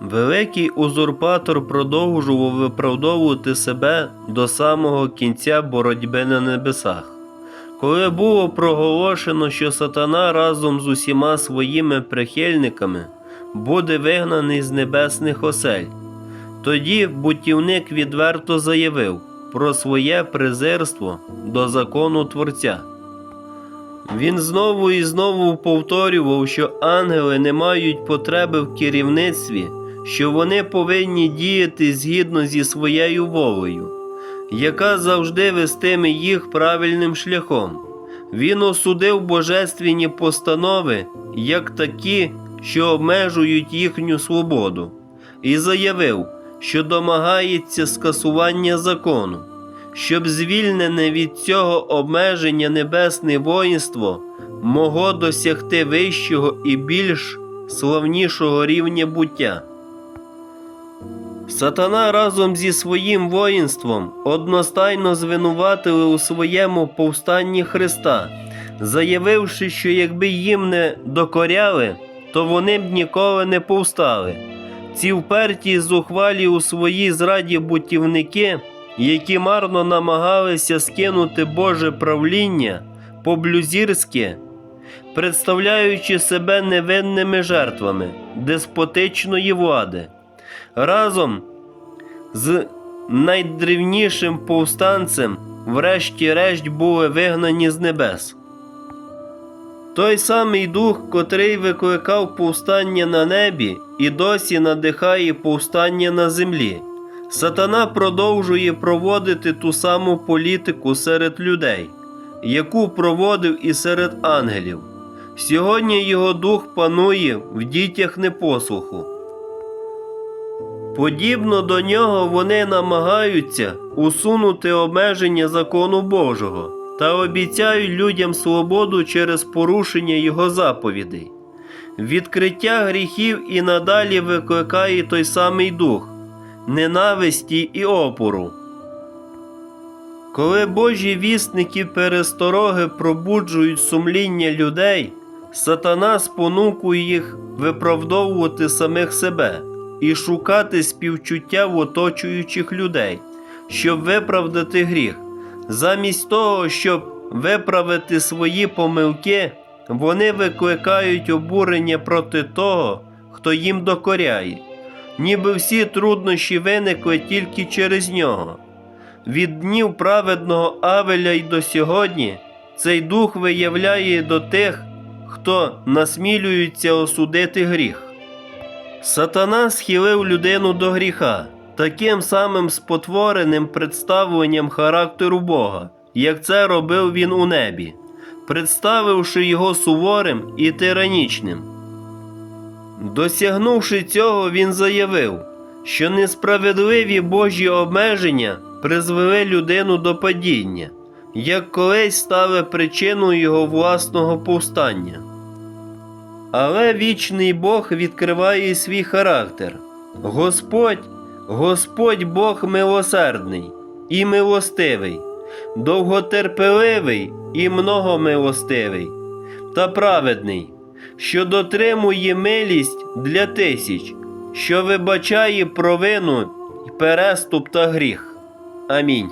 Великий узурпатор продовжував виправдовувати себе до самого кінця боротьби на небесах. Коли було проголошено, що сатана разом з усіма своїми прихильниками буде вигнаний з небесних осель, тоді бутівник відверто заявив про своє презирство до закону Творця. Він знову і знову повторював, що ангели не мають потреби в керівництві, що вони повинні діяти згідно зі своєю волею, яка завжди вестиме їх правильним шляхом. Він осудив божественні постанови як такі, що обмежують їхню свободу, і заявив, що домагається скасування закону щоб звільнене від цього обмеження небесне воїнство могло досягти вищого і більш славнішого рівня буття. Сатана разом зі своїм воїнством одностайно звинуватили у своєму повстанні Христа, заявивши, що якби їм не докоряли, то вони б ніколи не повстали. Ці вперті зухвалі у своїй зраді бутівники, які марно намагалися скинути Боже правління по-блюзірськи, представляючи себе невинними жертвами деспотичної влади, разом з найдревнішим повстанцем, врешті-решт були вигнані з небес. Той самий дух, котрий викликав повстання на небі, і досі надихає повстання на землі. Сатана продовжує проводити ту саму політику серед людей, яку проводив і серед ангелів. Сьогодні його дух панує в дітях непослуху. Подібно до нього вони намагаються усунути обмеження закону Божого та обіцяють людям свободу через порушення його заповідей. Відкриття гріхів і надалі викликає той самий дух ненависті і опору. Коли Божі вісники перестороги пробуджують сумління людей, сатана спонукує їх виправдовувати самих себе і шукати співчуття в оточуючих людей, щоб виправдати гріх. Замість того, щоб виправити свої помилки, вони викликають обурення проти того, хто їм докоряє ніби всі труднощі виникли тільки через нього. Від днів праведного Авеля й до сьогодні цей дух виявляє до тих, хто насмілюється осудити гріх. Сатана схилив людину до гріха таким самим спотвореним представленням характеру Бога, як це робив він у небі, представивши його суворим і тиранічним. Досягнувши цього, він заявив, що несправедливі Божі обмеження призвели людину до падіння, як колись стали причиною його власного повстання. Але вічний Бог відкриває свій характер. Господь, Господь Бог милосердний і милостивий, довготерпеливий і многомилостивий та праведний що дотримує милість для тисяч, що вибачає провину, переступ та гріх. Амінь.